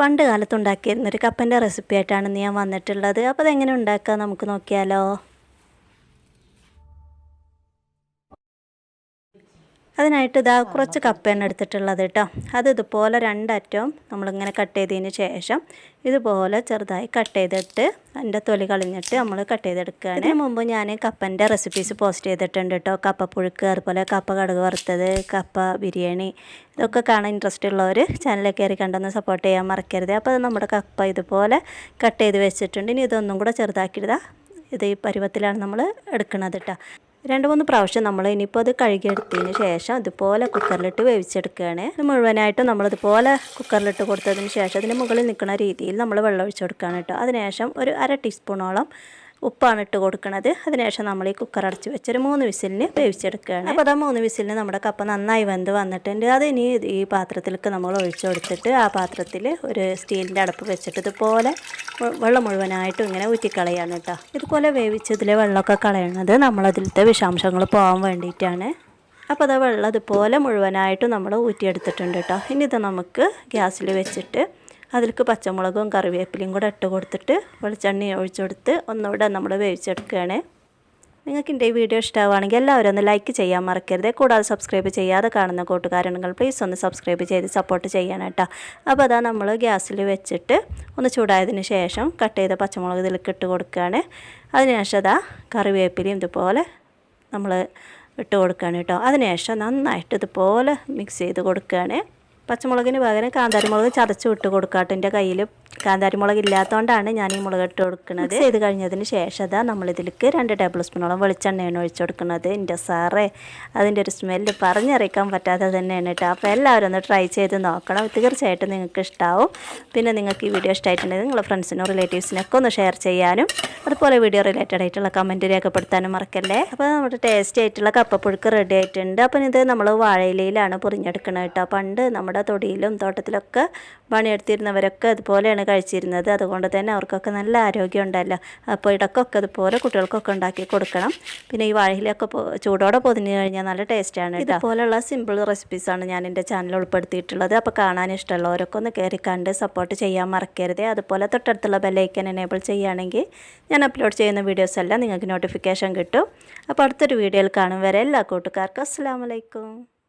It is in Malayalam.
പണ്ട് കാലത്ത് ഉണ്ടാക്കിയിരുന്ന ഒരു കപ്പന്റെ റെസിപ്പി ആയിട്ടാണ് ഞാൻ വന്നിട്ടുള്ളത്. അപ്പോൾ അതെങ്ങനെ ഉണ്ടാക്കുക നമുക്ക് നോക്കിയാലോ. അതിനായിട്ട് ഇതാ കുറച്ച് കപ്പയാണ് എടുത്തിട്ടുള്ളത് കേട്ടോ അത് ഇതുപോലെ രണ്ടറ്റവും നമ്മളിങ്ങനെ കട്ട് ചെയ്തതിന് ശേഷം ഇതുപോലെ ചെറുതായി കട്ട് ചെയ്തിട്ട് അതിന്റെ തൊലി കളഞ്ഞിട്ട് നമ്മൾ കട്ട് ചെയ്തെടുക്കുകയാണ്. ഇതിന് മുമ്പ് ഞാൻ കപ്പന്റെ റെസിപ്പീസ് പോസ്റ്റ് ചെയ്തിട്ടുണ്ട് കേട്ടോ കപ്പ പുഴുക്ക് അതുപോലെ കപ്പ കടുക് വറുത്തത് കപ്പ ബിരിയാണി ഇതൊക്കെ കാണാൻ ഇൻട്രസ്റ്റ് ഉള്ളവർ ചാനലിൽ കയറി കണ്ടെന്ന് സപ്പോർട്ട് ചെയ്യാൻ മറക്കരുത്. അപ്പോൾ അത് നമ്മുടെ കപ്പ ഇതുപോലെ കട്ട് ചെയ്ത് വെച്ചിട്ടുണ്ട്. ഇനി ഇതൊന്നും കൂടെ ചെറുതാക്കിയിടുക ഇത് ഈ പരുവത്തിലാണ് നമ്മൾ എടുക്കുന്നത് കേട്ടോ രണ്ട് മൂന്ന് പ്രാവശ്യം നമ്മൾ ഇനിയിപ്പോൾ അത് കഴുകിയെടുത്തതിന് ശേഷം ഇതുപോലെ കുക്കറിലിട്ട് വേവിച്ചെടുക്കുകയാണ്. ഇത് മുഴുവനായിട്ടും നമ്മളിതുപോലെ കുക്കറിലിട്ട് കൊടുത്തതിന് ശേഷം അതിന് മുകളിൽ നിൽക്കുന്ന രീതിയിൽ നമ്മൾ വെള്ളം ഒഴിച്ച് കൊടുക്കുകയാണ് കേട്ടോ. അതിനുശേഷം ഒരു അര ടീസ്പൂണോളം ഉപ്പാണ് ഇട്ട് കൊടുക്കുന്നത്. അതിനുശേഷം നമ്മൾ ഈ കുക്കർ അടച്ച് വെച്ചൊരു മൂന്ന് വിസിലിന് വേവിച്ചെടുക്കുകയാണ്. അപ്പോൾ അതാ മൂന്ന് വിസിലിന് നമ്മുടെ കപ്പ നന്നായി വെന്ത് വന്നിട്ടുണ്ട്. അത് ഇനി ഈ പാത്രത്തിലേക്ക് നമ്മൾ ഒഴിച്ചു കൊടുത്തിട്ട് ആ പാത്രത്തിൽ ഒരു സ്റ്റീലിന്റെ അടപ്പ് വെച്ചിട്ട് ഇതുപോലെ വെള്ളം മുഴുവനായിട്ടും ഇങ്ങനെ ഊറ്റിക്കളയാണ് കേട്ടോ. ഇതുപോലെ വേവിച്ചതിലെ വെള്ളമൊക്കെ കളയണത് നമ്മളതിലത്തെ വിഷാംശങ്ങൾ പോകാൻ വേണ്ടിയിട്ടാണ്. അപ്പോൾ അത് വെള്ളം ഇതുപോലെ മുഴുവനായിട്ടും നമ്മൾ ഊറ്റിയെടുത്തിട്ടുണ്ട് കേട്ടോ. ഇനി ഇത് നമുക്ക് ഗ്യാസിൽ വെച്ചിട്ട് അതിലേക്ക് പച്ചമുളകും കറിവേപ്പിലയും കൂടെ ഇട്ട് കൊടുത്തിട്ട് വെളിച്ചെണ്ണ ഒഴിച്ചു കൊടുത്ത് ഒന്നുകൂടെ നമ്മൾ വേവിച്ചെടുക്കുകയാണ്. നിങ്ങൾക്ക് എന്റെ ഈ വീഡിയോ ഇഷ്ടമാവുകയാണെങ്കിൽ എല്ലാവരും ഒന്ന് ലൈക്ക് ചെയ്യാൻ മറക്കരുത്. കൂടാതെ സബ്സ്ക്രൈബ് ചെയ്യാതെ കാണുന്ന കൂട്ടുകാരുണ്ടെങ്കിൽ പ്ലീസ് ഒന്ന് സബ്സ്ക്രൈബ് ചെയ്ത് സപ്പോർട്ട് ചെയ്യണം കേട്ടോ. അപ്പോൾ അതാ നമ്മൾ ഗ്യാസിൽ വെച്ചിട്ട് ഒന്ന് ചൂടായതിന് ശേഷം കട്ട് ചെയ്ത പച്ചമുളക് ഇതിലേക്ക് ഇട്ട് കൊടുക്കുകയാണ്. അതിനുശേഷം അതാ കറിവേപ്പിലയും ഇതുപോലെ നമ്മൾ ഇട്ട് കൊടുക്കുകയാണ് കേട്ടോ. അതിനുശേഷം നന്നായിട്ട് ഇതുപോലെ മിക്സ് ചെയ്ത് കൊടുക്കുകയാണ്. പച്ചമുളകിന് പകരം കാന്താരിമുളക് ചതച്ച് വിട്ട് കൊടുക്കാട്ടോ എന്റെ കയ്യിൽ കാന്താരിമുളക് ഇല്ലാത്തതുകൊണ്ടാണ് ഞാൻ ഈ മുളക് ഇട്ട് കൊടുക്കുന്നത്. ചെയ്ത് കഴിഞ്ഞതിന് ശേഷം അതാ നമ്മളിതിലേക്ക് രണ്ട് ടേബിൾ സ്പൂണോളം വെളിച്ചെണ്ണയാണ് ഒഴിച്ചു കൊടുക്കുന്നത്. എന്റെ സാറേ അതിന്റെ ഒരു സ്മെല്ല് പറഞ്ഞറിയിക്കാൻ പറ്റാതെ തന്നെയാണ് കേട്ടോ. അപ്പോൾ എല്ലാവരും ഒന്ന് ട്രൈ ചെയ്ത് നോക്കണം. തീർച്ചയായിട്ടും നിങ്ങൾക്ക് ഇഷ്ടമാവും പിന്നെ നിങ്ങൾക്ക് ഈ വീഡിയോ ഇഷ്ടമായിട്ടുണ്ടെങ്കിൽ നിങ്ങളുടെ ഫ്രണ്ട്സിനും റിലേറ്റീവ്സിനൊക്കെ ഒന്ന് ഷെയർ ചെയ്യാനും അതുപോലെ വീഡിയോ റിലേറ്റഡ് ആയിട്ടുള്ള കമന്റ് രേഖപ്പെടുത്താനും മറക്കല്ലേ? അപ്പോൾ നമ്മുടെ ടേസ്റ്റി ആയിട്ടുള്ള കപ്പപ്പുഴുക്ക് റെഡി ആയിട്ടുണ്ട്. അപ്പം ഇത് നമ്മൾ വാഴയിലയിലാണ് പൊറിഞ്ഞെടുക്കുന്നത് കേട്ടോ. പണ്ട് നമ്മുടെ തൊടിയിലും തോട്ടത്തിലൊക്കെ പണിയെടുത്തിരുന്നവരൊക്കെ അതുപോലെയാണ് കഴിച്ചിരുന്നത്. അതുകൊണ്ട് തന്നെ അവർക്കൊക്കെ നല്ല ആരോഗ്യം ഉണ്ടല്ലോ അപ്പോൾ ഇടയ്ക്കൊക്കെ അതുപോലെ കുട്ടികൾക്കൊക്കെ ഉണ്ടാക്കി കൊടുക്കണം. പിന്നെ ഈ വാഴയിലൊക്കെ ചൂടോടെ പൊതിഞ്ഞ് കഴിഞ്ഞാൽ നല്ല ടേസ്റ്റാണ് ഇതുപോലെയുള്ള സിമ്പിൾ റെസിപ്പീസാണ് ഞാൻ എന്റെ ചാനൽ ഉൾപ്പെടുത്തിയിട്ടുള്ളത്. അപ്പോൾ കാണാൻ ഇഷ്ടമുള്ളവരൊക്കെ ഒന്ന് കയറി കണ്ട് സപ്പോർട്ട് ചെയ്യാൻ മറക്കരുത്. അതുപോലെ തൊട്ടടുത്തുള്ള ബെല്ലൈക്കൻ എനേബിൾ ചെയ്യുകയാണെങ്കിൽ ഞാൻ അപ്ലോഡ് ചെയ്യുന്ന വീഡിയോസ് എല്ലാം നിങ്ങൾക്ക് നോട്ടിഫിക്കേഷൻ കിട്ടും. അപ്പോൾ അടുത്തൊരു വീഡിയോയിൽ കാണും വരെ എല്ലാ കൂട്ടുകാർക്കും അസ്സാം വലൈക്കും